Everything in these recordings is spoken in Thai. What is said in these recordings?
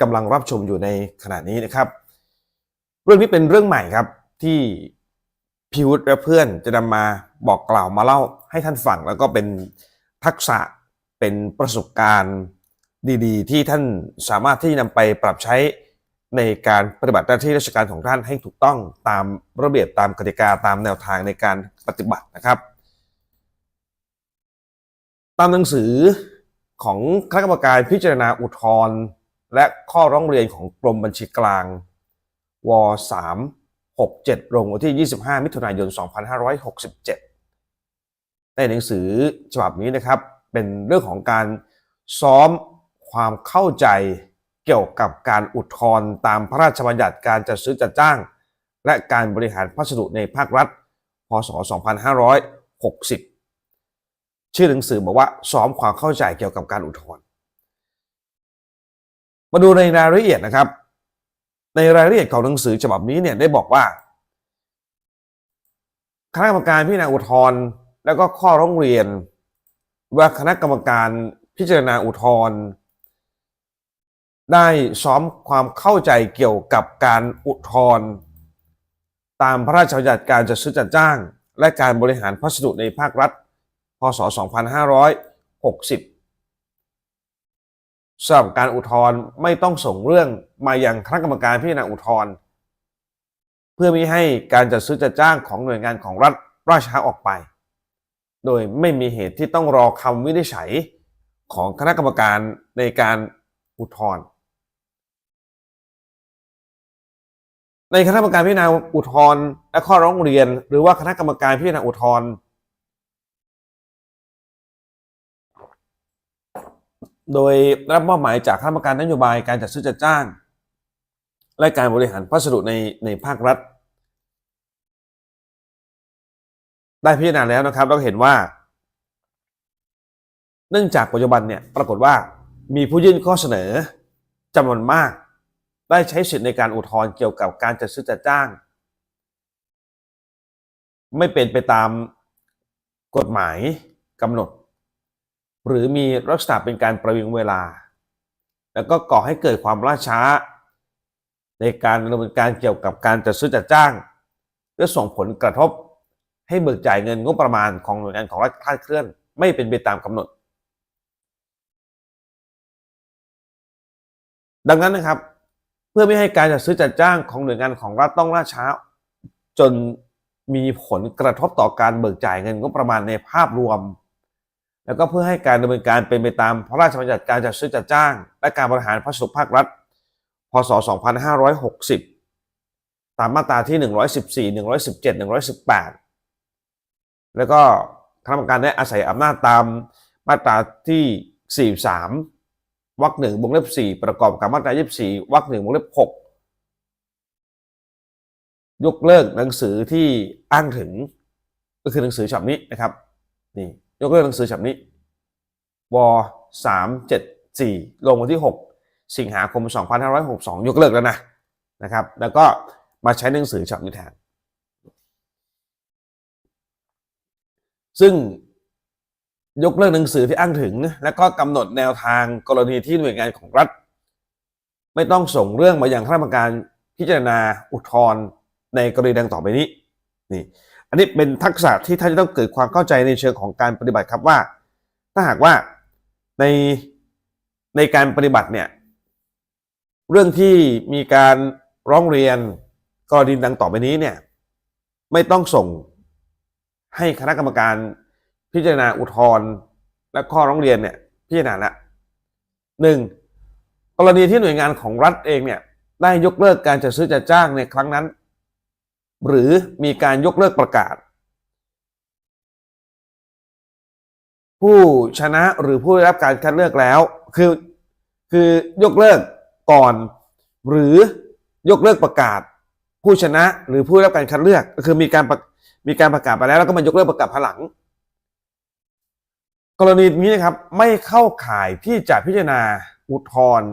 กำลังรับชมอยู่ในขณะนี้นะครับ เรื่องนี้เป็นเรื่องใหม่ครับที่พิวุฒิและเพื่อนจะนำมาบอกกล่าวมาเล่าให้ท่านฟังแล้วก็เป็นทักษะเป็นประสบการณ์ดีๆ ที่ท่านสามารถที่นำไปปรับใช้ในการปฏิบัติหน้าที่ราชการของท่านให้ถูกต้องตามระเบียบตามกติกาตามแนวทางในการปฏิบัตินะครับ ตามหนังสือของคณะกรรมการพิจารณาอุทธรณ์ และข้อร้องเรียนของกรมบัญชีกลางว3 6 7ลงวันที่ 25 มิถุนายน 2567 ในหนังสือฉบับนี้นะครับ เป็นเรื่องของการซ้อมความเข้าใจเกี่ยวกับการอุทธรณ์ตามพระราชบัญญัติการจัดซื้อจัดจ้าง และการบริหารพัสดุในภาครัฐ พศ 2560 ชื่อหนังสือบอกว่าซ้อมความเข้าใจเกี่ยวกับการอุทธรณ์ มาดูในรายละเอียดนะครับ ในรายละเอียดของหนังสือฉบับนี้เนี่ยได้บอกว่าคณะกรรมการพิจารณาอุทธรณ์แล้วก็ข้อร้องเรียน ว่าคณะกรรมการพิจารณาอุทธรณ์ได้ซ้อมความเข้าใจเกี่ยวกับการอุทธรณ์ตามพระราชบัญญัติการจัดซื้อจัดจ้าง และการบริหารพัสดุในภาครัฐ พศ 2560 สำหรับการอุทธรณ์ไม่ต้องส่งเรื่องมายังคณะกรรมการพิจารณาอุทธรณ์เพื่อมิให้การจัดซื้อจัดจ้างของหน่วยงานของรัฐราชาออกไป โดยไม่มีเหตุที่ต้องรอคำวินิจฉัยของคณะกรรมการในการอุทธรณ์ในคณะกรรมการพิจารณาอุทธรณ์และข้อร้องเรียน หรือว่าคณะกรรมการพิจารณาอุทธรณ์ โดยรับมอบหมายจากคณะกรรมการนโยบายการจัดซื้อจัดจ้าง และการบริหารพัสดุในในภาครัฐ ได้พิจารณาแล้วนะครับ เราเห็นว่า เนื่องจากปัจจุบันเนี่ยปรากฏว่ามีผู้ยื่นข้อเสนอจำนวนมาก ได้ใช้สิทธิในการอุทธรณ์เกี่ยวกับการจัดซื้อจัดจ้าง ไม่เป็นไปตามกฎหมายกำหนด หรือมีลักษณะเป็นการประวิงเวลา แล้วก็ก่อให้เกิดความล่าช้า ในการดำเนินการเกี่ยวกับการจัดซื้อจัดจ้าง เพื่อส่งผลกระทบให้เบิกจ่ายเงินงบประมาณของหน่วยงานของรัฐคลาดเคลื่อน ไม่เป็นไปตามกำหนด ดังนั้นนะครับ เพื่อไม่ให้การจัดซื้อจัดจ้างของหน่วยงานของรัฐต้องล่าช้า จนมีผลกระทบต่อการเบิกจ่ายเงินงบประมาณในภาพรวม แล้วก็เพื่อให้การดำเนินการเป็นไปตามพระราชบัญญัติการจัดซื้อจัดจ้าง และการบริหารพัสดุภาครัฐ พศ 2560 ตามมาตราที่ 114 117 118 แล้วก็คณะกรรมการได้อาศัยอำนาจตามมาตราที่ 43 วรรคหนึ่งวงเล็บ 4 ประกอบกับมาตรา 24 วรรคหนึ่งวงเล็บ 6 ยกเลิกหนังสือที่อ้างถึงก็คือหนังสือฉบับนี้นะครับนี่ ยกเลิกหนังสือฉบับนี้ว374ลงวันที่ 6 สิงหาคม 2562 ยกเลิกแล้วนะนะครับ แล้วก็มาใช้หนังสือฉบับนี้แทน ซึ่งยกเลิกหนังสือที่อ้างถึง และก็กำหนดแนวทางกรณีที่หน่วยงานของรัฐ ไม่ต้องส่งเรื่องมาอยังคณะกรรมการพิจารณาอุทธรณ์ในกรณีดังต่อไปนี้นี่ อันนี้เป็นทักษะที่ท่านจะต้องเกิดความเข้าใจในเชิงของการปฏิบัติครับว่า ถ้าหากว่าในในการปฏิบัติเนี่ยเรื่องที่มีการร้องเรียนกรณีดังต่อไปนี้เนี่ยไม่ต้องส่งให้คณะกรรมการพิจารณาอุทธรณ์และข้อร้องเรียนเนี่ยพิจารณาละหนึ่งกรณีที่หน่วยงานของรัฐเองเนี่ยได้ยกเลิกการจัดซื้อจัดจ้างในครั้งนั้น หรือมีการยกเลิกประกาศ ผู้ชนะหรือผู้ได้รับการคัดเลือกแล้วคือคือยกเลิกก่อน หรือยกเลิกประกาศ ผู้ชนะหรือผู้ได้รับการคัดเลือกก็คือมีการมีการประกาศไปแล้วแล้วก็มายกเลิกประกาศภายหลัง กรณีนี้นะครับไม่เข้าข่ายที่จะพิจารณาอุทธรณ์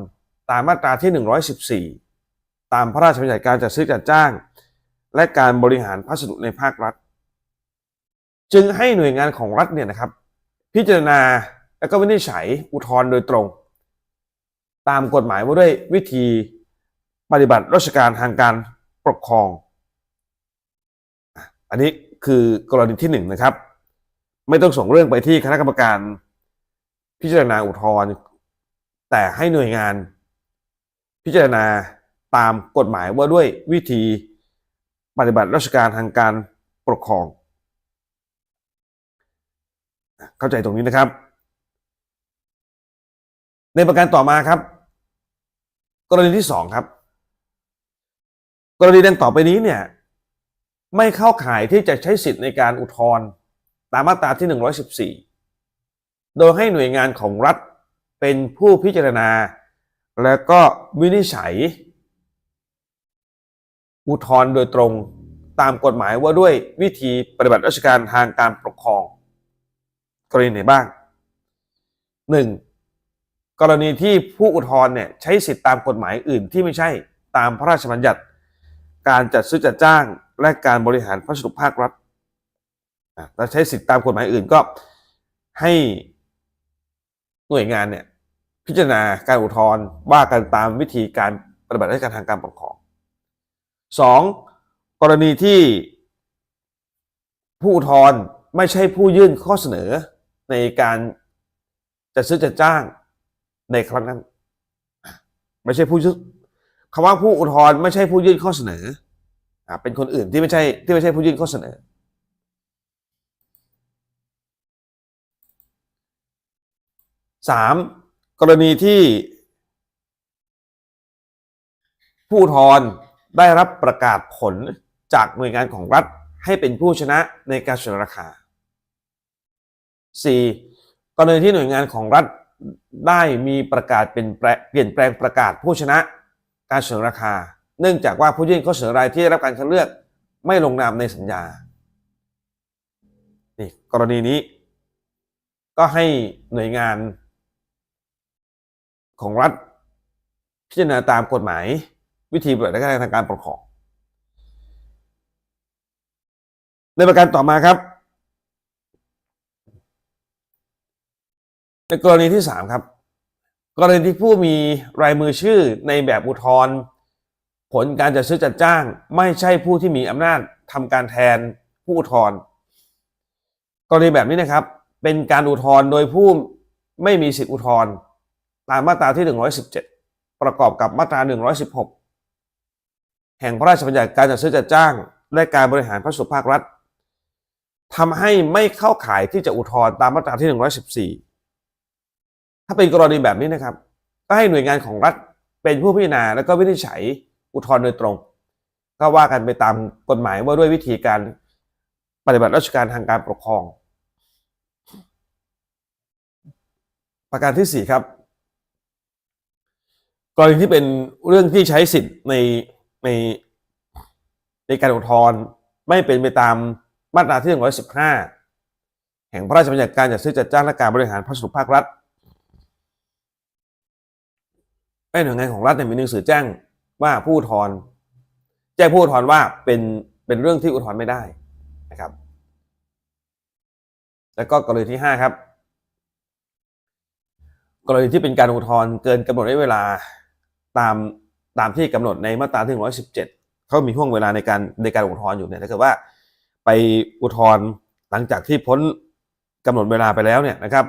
ตามมาตราที่ 114 ตามพระราชบัญญัติการจัดซื้อจัดจ้าง และการบริหารพัสดุในภาครัฐ จึงให้หน่วยงานของรัฐเนี่ยนะครับ พิจารณาและก็วินิจฉัยอุทธรณ์โดยตรง ตามกฎหมายว่าด้วยวิธีปฏิบัติราชการทางการปกครอง อันนี้คือกรณีที่หนึ่งนะครับ ไม่ต้องส่งเรื่องไปที่คณะกรรมการ พิจารณาอุทธรณ์แต่ให้หน่วยงาน พิจารณาตามกฎหมายว่าด้วยวิธี ปฏิบัติราชการทางการปกครอง เข้าใจตรงนี้นะครับ ในประการต่อมาครับ กรณีที่สองครับ กรณีดังต่อไปนี้เนี่ยไม่เข้าข่ายที่จะใช้สิทธิ์ในการอุทธรณ์ตามมาตราที่ 114 โดยให้หน่วยงานของรัฐเป็นผู้พิจารณา แล้วก็วินิจฉัย อุทธรณ์โดยตรงตามกฎหมายว่าด้วยวิธีปฏิบัติราชการทางการปกครอง กรณีไหนบ้าง 1. กรณีที่ผู้อุทธรณ์เนี่ยใช้สิทธิตามกฎหมายอื่นที่ไม่ใช่ตามพระราชบัญญัติ การจัดซื้อจัดจ้างและการบริหารพัสดุภาครัฐถ้าใช้สิทธิตามกฎหมายอื่นก็ให้หน่วยงานเนี่ยพิจารณาการอุทธรณ์ว่ากันตามวิธีการปฏิบัติราชการทางการปกครอง 2. กรณีที่ผู้อุทธรณ์ไม่ใช่ผู้ยื่นข้อเสนอในการจัดซื้อจัดจ้างในครั้งนั้น ไม่ใช่ผู้ยื่นคำว่าผู้อุทธรณ์ไม่ใช่ผู้ยื่นข้อเสนอเป็นคนอื่นที่ไม่ใช่ที่ไม่ใช่ผู้ยื่นข้อเสนอสามกรณีที่ผู้อุทธรณ์ ได้รับประกาศผลจากหน่วยงานของรัฐให้เป็นผู้ชนะในการเสนอราคา 4. กรณีที่หน่วยงานของรัฐได้มีประกาศเป็นแปลเปลี่ยนแปลงประกาศผู้ชนะ การเสนอราคา เนื่องจากว่าผู้ยื่นข้อเสนอรายที่ได้รับการคัดเลือกไม่ลงนามในสัญญา นี่กรณีนี้ ก็ให้หน่วยงานของรัฐพิจารณาตามกฎหมาย วิธีปฏิบัติการทางการปกครอง ในประการต่อมาครับ ในกรณีที่สามครับ กรณีที่ผู้มีรายมือชื่อในแบบอุทธรณ์ผลการจัดซื้อจัดจ้าง ไม่ใช่ผู้ที่มีอำนาจทำการแทนผู้อุทธรณ์กรณีแบบนี้นะครับ เป็นการอุทธรณ์โดยผู้ไม่มีสิทธิอุทธรณ์ตามมาตราที่ 117 ประกอบกับมาตรา 116 แห่งพระราชบัญญัติการจัดซื้อจัดจ้าง และการบริหารพระสุภาครัฐทำให้ไม่เข้าข่ายที่จะอุทธรณ์ตามมาตราที่ 114 ถ้าเป็นกรณีแบบนี้นะครับ ก็ให้หน่วยงานของรัฐเป็นผู้พิจารณาแล้วก็วินิจฉัยอุทธรณ์โดยตรง ก็ว่ากันไปตามกฎหมายว่าด้วยวิธีการปฏิบัติราชการทางการปกครอง ประการที่สี่ครับ กรณีที่เป็นเรื่องที่ใช้สิทธิ์ใน ในในการอุทธรณ์ไม่เป็นไปตามมาตราที่ 115 แห่งพระราชบัญญัติการจัดซื้อจัดจ้างและการบริหารพระสุภาครัฐให้หน่วยงานของรัฐมีหนังสือแจ้งว่าผู้อุทธรณ์แจ้งผู้อุทธรณ์ว่าเป็นเป็นเรื่องที่อุทธรณ์ไม่ได้นะครับ แล้วก็กรณีที่ห้าครับกรณีที่เป็นการอุทธรณ์เกินกำหนดระยะเวลาตาม ตามที่กำหนดในมาตราที่117 เขามีห่วงเวลาในการในการอุทธรณ์อยู่เนี่ยถ้าเกิดว่าไปอุทธรณ์หลังจากที่พ้นกำหนดเวลาไปแล้วเนี่ยนะครับ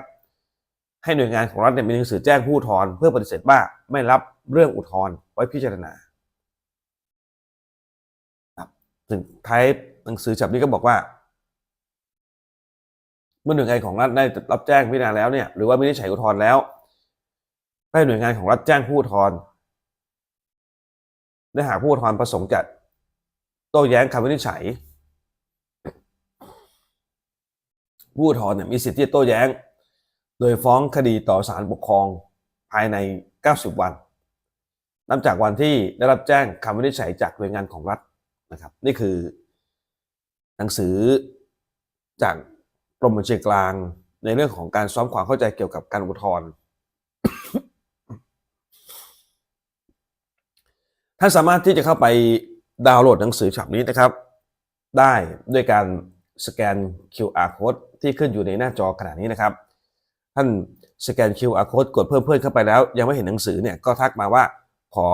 ให้หน่วยงานของรัฐเนี่ยมีหนังสือแจ้งผู้อุทธรณ์เพื่อปฏิเสธว่าไม่รับเรื่องอุทธรณ์ไว้พิจารณาครับถึงท้ายหนังสือฉบับนี้ก็บอกว่า เมื่อหน่วยงานของรัฐได้รับแจ้งพิจารณาแล้วเนี่ยหรือว่าไม่ได้ใช้อุทธรณ์แล้วให้หน่วยงานของรัฐแจ้งผู้อุทธรณ์ ได้หากผู้อุทธรณ์ประสงค์จะโต้แย้งคำวินิจฉัยผู้อุทธรณ์เนี่ยมีสิทธิ์ที่จะโต้แย้ง โดยฟ้องคดีต่อศาลปกครองภายใน 90 วัน นับจากวันที่ได้รับแจ้งคำวินิจฉัยจากหน่วยงานของรัฐนะครับ นี่คือหนังสือจากกรมบัญชีกลางในเรื่องของการซ้อมความเข้าใจเกี่ยวกับการอุทธรณ์ ท่านสามารถที่จะเข้าไปดาวน์โหลดหนังสือฉบับนี้นะครับ ได้ด้วยการสแกน QR code ที่ขึ้นอยู่ในหน้าจอขณะนี้นะครับ ท่านสแกน QR code กดเพิ่มเพื่อนเข้าไปแล้ว ยังไม่เห็นหนังสือเนี่ยก็ทักมาว่าขอ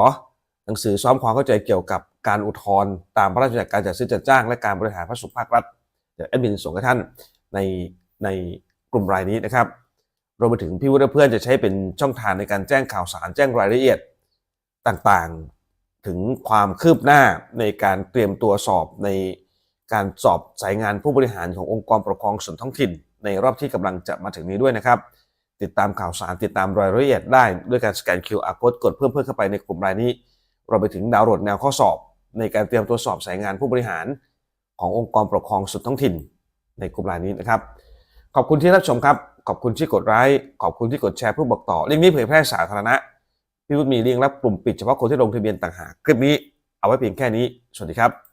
หนังสือซ้อมความเข้าใจเกี่ยวกับการอุทธรณ์ตามพระราชบัญญัติการจัดซื้อจัดจ้าง และการบริหารพระสุขภาครัฐเดี๋ยวแอดมินส่งให้ท่านในในกลุ่มรายนี้นะครับรวมไปถึงพี่วุฒิเพื่อนจะใช้เป็นช่องทางในการแจ้งข่าวสารแจ้งรายละเอียดต่างๆ ถึงความคืบหน้าในการเตรียมตัวสอบในการสอบสายงานผู้บริหารขององค์กรปกครองส่วนท้องถิ่น ในรอบที่กำลังจะมาถึงนี้ด้วยนะครับ ติดตามข่าวสารติดตามรายละเอียดได้ ด้วยการสแกน QR code กดเพิ่มเพื่อนเข้าไปในกลุ่มรายนี้เราไปถึงดาวโหลดแนวข้อสอบ ในการเตรียมตัวสอบสายงานผู้บริหาร ขององค์กรปกครองส่วนท้องถิ่น ในกลุ่มรายนี้นะครับ ขอบคุณที่รับชมครับขอบคุณที่กดไลค์ขอบคุณที่กดแชร์เพื่อบอกต่อลิงก์นี้เผยแพร่สาธารณะ พี่วุฒิมีเรียงรับกลุ่มปิดเฉพาะคนที่ลงทะเบียนต่างหากคลิปนี้เอาไว้เพียงแค่นี้ สวัสดีครับ